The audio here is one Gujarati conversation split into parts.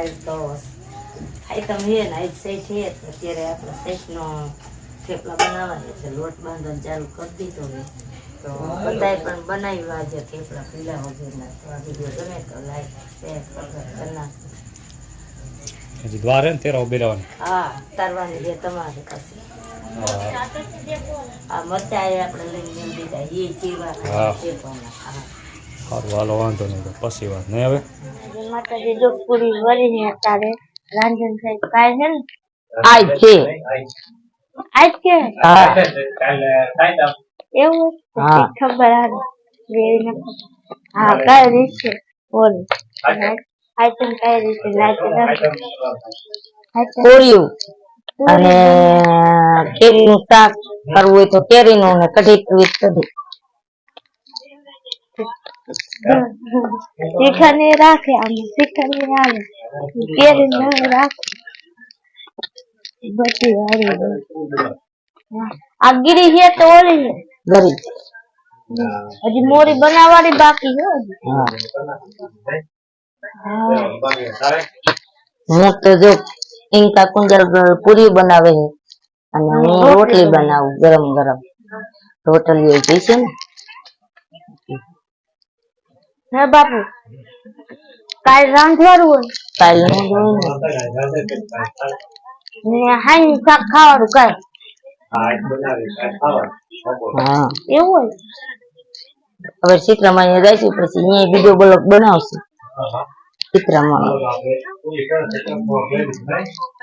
આજ તો આઈટમ છે ને આજ સેટ છે અત્યારે આપણે સેટનો થેપલા બનાવવાની છે. લોટ બાંધવાનું ચાલુ કરી દીધો છે તો બધાએ પણ બનાવ્યા આજે થેપલા પીલા વગેરેના. તો આ વીડિયો ગમે તો લાઈક શેર કરી નાખજો. ને તેરા હા તારવાની છે તમારે પાસે. આ મરચા આપણે લઈને દીધા એ ચીરવા હા. હા. સારું હાલો વાંધો નહીં તો પછી વાત નહીં હવે? માતાજી જો પૂરી વરીને અત્યારે રાંધણ સાહેબ કાય છે ને? આજ છે. આજ કે હા. એવું? હા. ખબર આવે. વેવીને ખબર. હા કઈ રીત? છે બોલ. આઈટમ? કઈ રીતે? નાચી કોરિયું અને કેરીનું શાક કરવું હોય તો કેરીનું ને કઢી કરવી કઢી. શીખાને রাখে আমি সেখানে આવે কেড়ে না রাখে બધી আরে. આ ગીરી છે તો ઓલી છે ગરી હજી મોરી બનાવવાની બાકી છે હું તો જો ઇન્કા કુંજલ પૂરી બનાવે છે અને હું રોટલી બનાવું ગરમ ગરમ રોટલી છે ને હે બાપુ કાલ રાંધવાનું કાલનું જોયું ને હાઈ શાક ખાવાનું કાલ હા. એવું હોય? હવે ચિત્રમાં અહીંયા જઈશું પછી અહીંયા બીજો બ્લોક બનાવશે. ચિત્રમાં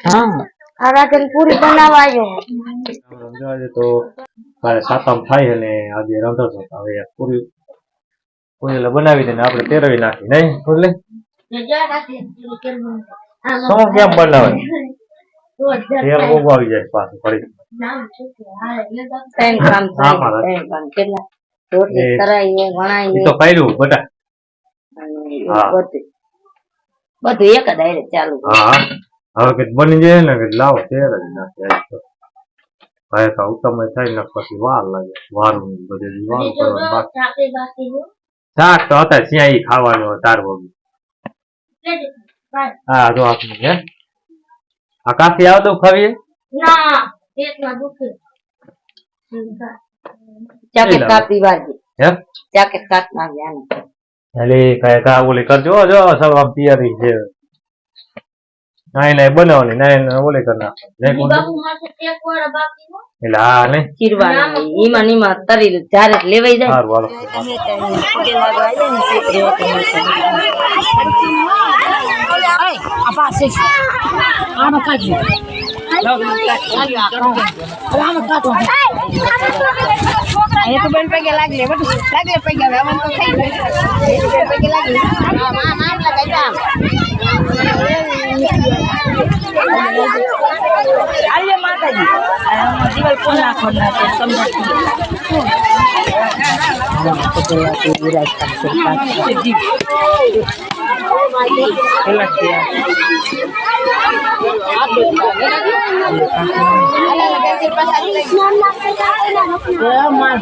હા. આ રાતે પૂરી બનાવવા આવ્યો આજે તો કાલે સાતમ થાય અને આજે રાંધો છો તો હવે પૂરી પૂરી બનાવી દે આપણે તેરવી નાખી નહીં? એટલે શું કેમ બનાવે? તેલ બહુ આવી જાય પાછું ફરી. ત્રણ કામ હા, થાય કામ. કેટલા? રોટલી એ- કરાઈએ તો પહેલું બધા. હા. બધું. બધું એક જ હારે ચાલુ હા હવે કે બની જાય ને કે લાવો તેર જ નાખી ભાઈ તો ઉત્તમ થાય ને પછી વાર લાગે વારું બધે વાર કરવાનું બાકી. શાક તો હતા ત્યાં ઈ ખાવાનું તાર વગર હા જો આપણે હે. આ કાફી આવતો ખાવીએ? ના પેટમાં દુખે. ચાકે. કાપી વાજી હે? ચાકે કાપમાં જાને એટલે કાય કા ઓલી કરજો જો સબ આમ તૈયારી છે. નાઈ નાઈ બનાવવાની. નાઈ નાઈ ઓલી કરી નાખવાની નહીં કોણ? માથે એક વાર બાકી હો. એટલે હા ને. ચીરવાનું ઈમાં ને ઈમાં તરી જ્યારે લેવાઈ જાય. સારું આલે માતાજી જીવલ પૂર્ણા ખોરના છે સમજી Mas,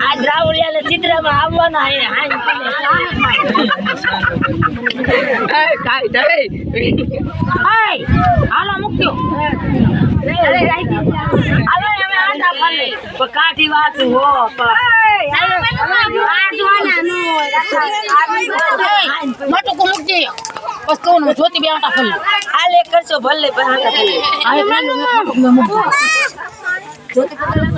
આ દ્રાવડિયા ચિત્રમાં આવવાના કાઠી વાત હો હાલે કરશો ભલે પણ ભલે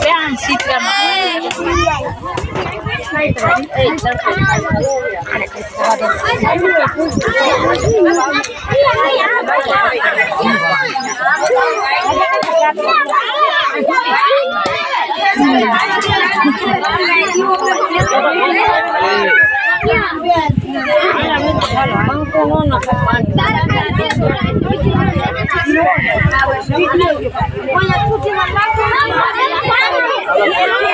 Vean, sí, ¡Vamos! ¡Vamos!